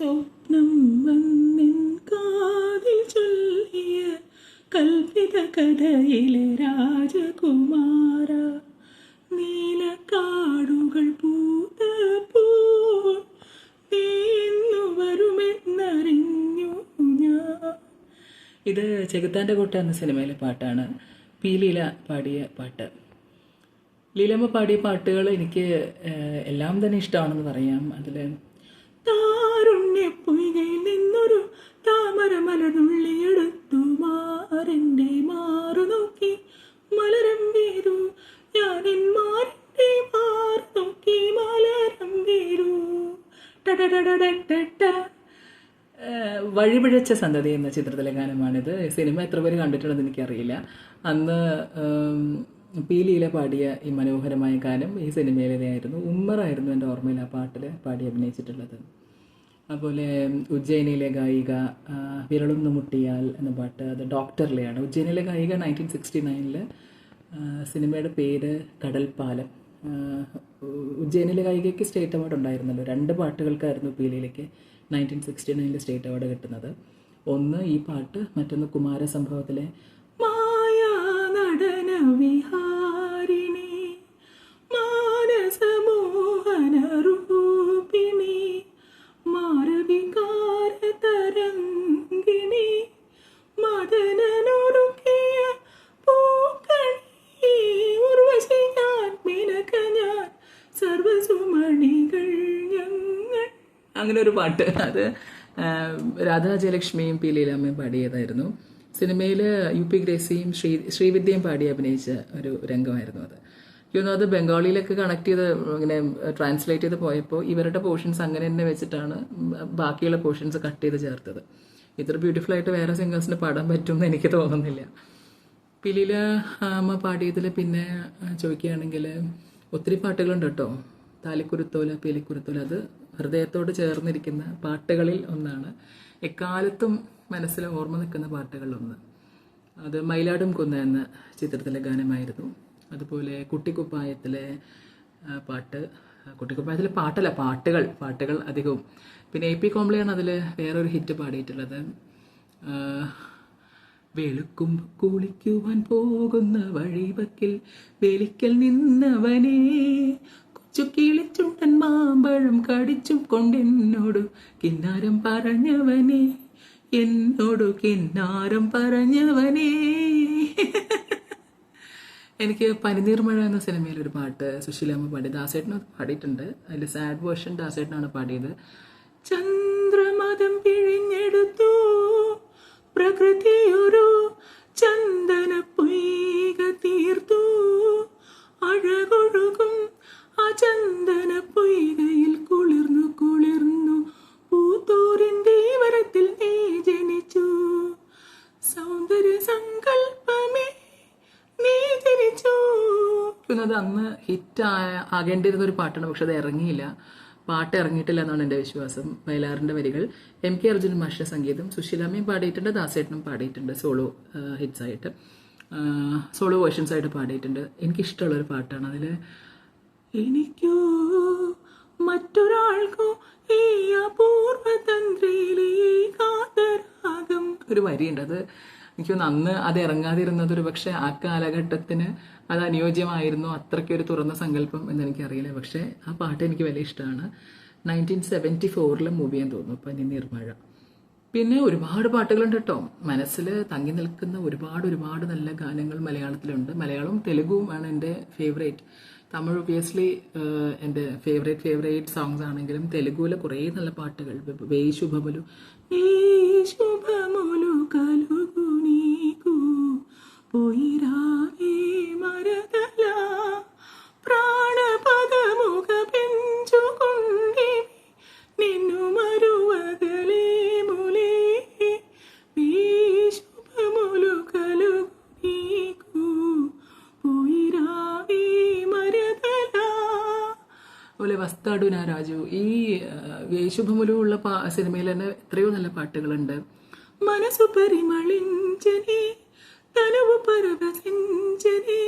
സ്വപ്നം കാതിൽ ചൊല്ലിയ കൽപ്പിത കഥയിലെ രാജകുമാര. നീലക്കാടുകൾ പൂത്തപ്പോൾ നീന്നു വരുമെന്നറിഞ്ഞു ഞാൻ. ഇത് ചെകുത്താന്റെ കോട്ട എന്ന സിനിമയിലെ പാട്ടാണ്. പി ലീല പാടിയ പാട്ട്. ലീലമ്മ പാടിയ പാട്ടുകൾ എനിക്ക് എല്ലാം തന്നെ ഇഷ്ടമാണെന്ന് പറയാം. അതിൽ മാറു നോക്കി. വഴിപിഴച്ച സന്തതി എന്ന ചിത്രത്തിലെ ഗാനമാണിത്. സിനിമ എത്ര പേര് കണ്ടിട്ടുണ്ടെന്ന് എനിക്കറിയില്ല. അന്ന് ഉം, പി ലീല പാടിയ ഈ മനോഹരമായ ഗാനം ഈ സിനിമയിലേതായിരുന്നു ഉമ്മറായിരുന്നു എന്റെ ഓർമ്മയിൽ ആ പാട്ടിൽ പാടി അഭിനയിച്ചിട്ടുള്ളത്. അതുപോലെ ഉജ്ജയിനിയിലെ ഗായിക വിരളൊന്ന് മുട്ടിയാൽ എന്ന പാട്ട് അത് ഡോക്ടറിലെയാണ്. ഉജ്ജയിനിയിലെ ഗായിക നയന്റീൻ സിക്സ്റ്റി സിനിമയുടെ പേര് കടൽപ്പാലം. ഉജ്ജയിനിലെ ഗായികയ്ക്ക് സ്റ്റേറ്റ് അവാർഡ് ഉണ്ടായിരുന്നല്ലോ. രണ്ട് പാട്ടുകൾക്കായിരുന്നു പീലിയിലേക്ക് നയന്റീൻ സിക്സ്റ്റി നയനിൽ സ്റ്റേറ്റ് അവാർഡ് കിട്ടുന്നത്. ഒന്ന് ഈ പാട്ട് മറ്റൊന്ന് കുമാരസംഭവത്തിലെ വിഹാരിണി മാനസമോഹന രൂപിണി മാരവികാര തരംഗിണി മദനനൊരുക്കിയ പൂക്കണി ഉർവശി ഞാൻ മിനക്ക ഞാൻ സർവസുമണികൾ ഞങ്ങൾ. അങ്ങനെ ഒരു പാട്ട്. അത് രാധാ ജയലക്ഷ്മിയും പി ലീലാമ്മയും പാടിയതായിരുന്നു. സിനിമയിൽ യു പി ഗ്രേസിയും ശ്രീ ശ്രീവിദ്യയും പാടി അഭിനയിച്ച ഒരു രംഗമായിരുന്നു അത്. യുനോ അത് ബംഗാളിയിലൊക്കെ കണക്ട് ചെയ്ത് ഇങ്ങനെ ട്രാൻസ്ലേറ്റ് ചെയ്ത് പോയപ്പോൾ ഇവരുടെ പോർഷൻസ് അങ്ങനെ തന്നെ വെച്ചിട്ടാണ് ബാക്കിയുള്ള പോർഷൻസ് കട്ട് ചെയ്ത് ചേർത്തത്. ഇത്ര ബ്യൂട്ടിഫുൾ ആയിട്ട് വേറെ സിംഗേഴ്സിന് പാടാൻ പറ്റുമെന്ന് എനിക്ക് തോന്നുന്നില്ല. പിലീല അമ്മ പാടിയതിൽ പിന്നെ ചോദിക്കുകയാണെങ്കിൽ ഒത്തിരി പാട്ടുകളുണ്ട് കേട്ടോ. താലിക്കുരുത്തോല പീലിക്കുരുത്തോല അത് ഹൃദയത്തോട് ചേർന്നിരിക്കുന്ന പാട്ടുകളിൽ ഒന്നാണ്. എക്കാലത്തും മനസ്സിൽ ഓർമ്മ നിൽക്കുന്ന പാട്ടുകളിലൊന്ന് അത് മയിലാടും കുന്ന എന്ന ചിത്രത്തിലെ ഗാനമായിരുന്നു. അതുപോലെ കുട്ടിക്കുപ്പായത്തിലെ പാട്ട് കുട്ടിക്കുപ്പായത്തിലെ പാട്ടല്ല പാട്ടുകൾ പാട്ടുകൾ അധികവും. പിന്നെ എ പി കോംബ്ലിയാണ് അതിൽ വേറൊരു ഹിറ്റ് പാടിയിട്ടുള്ളത്. വെളുക്കും കുളിക്കുവാൻ പോകുന്ന വഴിവക്കിൽ വെലിക്കൽ നിന്നവനെ കൊച്ചു കിളിച്ചുണ്ടൻ മാമ്പഴം കടിച്ചും കൊണ്ടെന്നോട് കിന്നാരം പറഞ്ഞവനെ. എന്നോട് കിന്നാരം പറഞ്ഞവനേ. എനിക്ക് പനിനീർ മഴ എന്ന സിനിമയിൽ ഒരു പാട്ട് സുശീലാമ്മ പാടി ദാസേട്ടൻ പാടിയിട്ടുണ്ട്. അതിൽ സാഡ് വേർഷൻ ദാസേട്ടനാണ് പാടിയത്. ചന്ദ്രമതം പിഴിഞ്ഞെടുത്തു. പ്രകൃതിയൊരു ചന്ദന അത് അന്ന് ഹിറ്റ് ആകേണ്ടിയിരുന്ന ഒരു പാട്ടാണ് പക്ഷെ അത് ഇറങ്ങിയില്ല. പാട്ട് ഇറങ്ങിയിട്ടില്ല എന്നാണ് എന്റെ വിശ്വാസം. വയലാറിന്റെ വരികൾ. എം കെ അർജുൻ മാഷ്ട സംഗീതം. സുശീലാമ്മയും പാടിയിട്ടുണ്ട് ദാസേട്ടനും പാടിയിട്ടുണ്ട് സോളോ ഹിറ്റ്സ് ആയിട്ട് സോളോ വേർഷൻസ് ആയിട്ട് പാടിയിട്ടുണ്ട്. എനിക്കിഷ്ടമുള്ളൊരു പാട്ടാണ്. അതിൽ എനിക്കോ മറ്റൊരാൾക്കോ ഈ അപൂർവതന്ത്രയിലെ കാതരാഗം ഒരു വരിയുണ്ട്. അത് എനിക്ക് തോന്നുന്നു അന്ന് അത് ഇറങ്ങാതിരുന്നത് ഒരു പക്ഷേ ആ കാലഘട്ടത്തിന് അത് അനുയോജ്യമായിരുന്നു. അത്രയ്ക്കൊരു തുറന്ന സങ്കല്പം എന്ന് എനിക്കറിയില്ല പക്ഷേ ആ പാട്ട് എനിക്ക് വലിയ ഇഷ്ടമാണ്. നയന്റീൻ സെവന്റി ഫോറിലെ മൂവിയെന്ന് തോന്നുന്നു പനി നിർമ്മഴ പിന്നെ ഒരുപാട് പാട്ടുകളുണ്ട് കേട്ടോ. മനസ്സിൽ തങ്ങി നിൽക്കുന്ന ഒരുപാട് ഒരുപാട് നല്ല ഗാനങ്ങൾ മലയാളത്തിലുണ്ട്. മലയാളവും തെലുഗുവും ആണ് എന്റെ ഫേവറേറ്റ് തമിഴ് ഒബിയസ്ലി എന്റെ ഫേവറേറ്റ് ഫേവറേറ്റ് സോങ്സ് ആണെങ്കിലും തെലുഗുവിലെ കുറേ നല്ല പാട്ടുകൾ. വേശുഭമുലു ശുഭമുലു കലുകുണീകു ശുഭമുലു മരത മസ്താഡുന രാജു. ഈ യേശുഭമുലുള്ള സിനിമയിൽ തന്നെ എത്രയോ നല്ല പാട്ടുകളുണ്ട്. മനസ്സു പരിമളിഞ്ചനെ തനവു പരവസഞ്ചനെ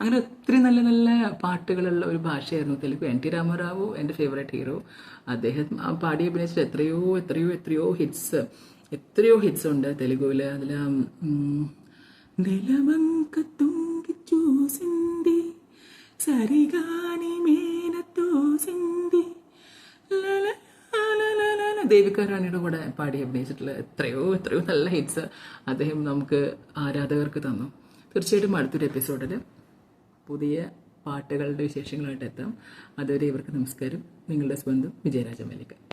അങ്ങനെ ഒത്തിരി നല്ല നല്ല പാട്ടുകളുള്ള ഒരു ഭാഷയായിരുന്നു തെലുഗു എൻ ടി രാമറാവു എന്റെ ഫേവറേറ്റ് ഹീറോ അദ്ദേഹം പാടി അഭിനയിച്ചിട്ട് എത്രയോ എത്രയോ എത്രയോ ഹിറ്റ്സ് എത്രയോ ഹിറ്റ്സ് ഉണ്ട് തെലുഗുവിൽ അതിൽ ദേവികാരാണിയുടെ കൂടെ പാടി അഭിനയിച്ചിട്ടുള്ള എത്രയോ എത്രയോ നല്ല ഹിറ്റ്സ് അദ്ദേഹം നമുക്ക് ആരാധകർക്ക് തന്നു. തീർച്ചയായിട്ടും അടുത്തൊരു എപ്പിസോഡിൽ പുതിയ പാട്ടുകളുടെ വിശേഷങ്ങളായിട്ട് എത്താം. അതുവരെ ഇവർക്ക് നമസ്കാരം. നിങ്ങളുടെ സ്വന്തം വിജയരാജ മല്ലിക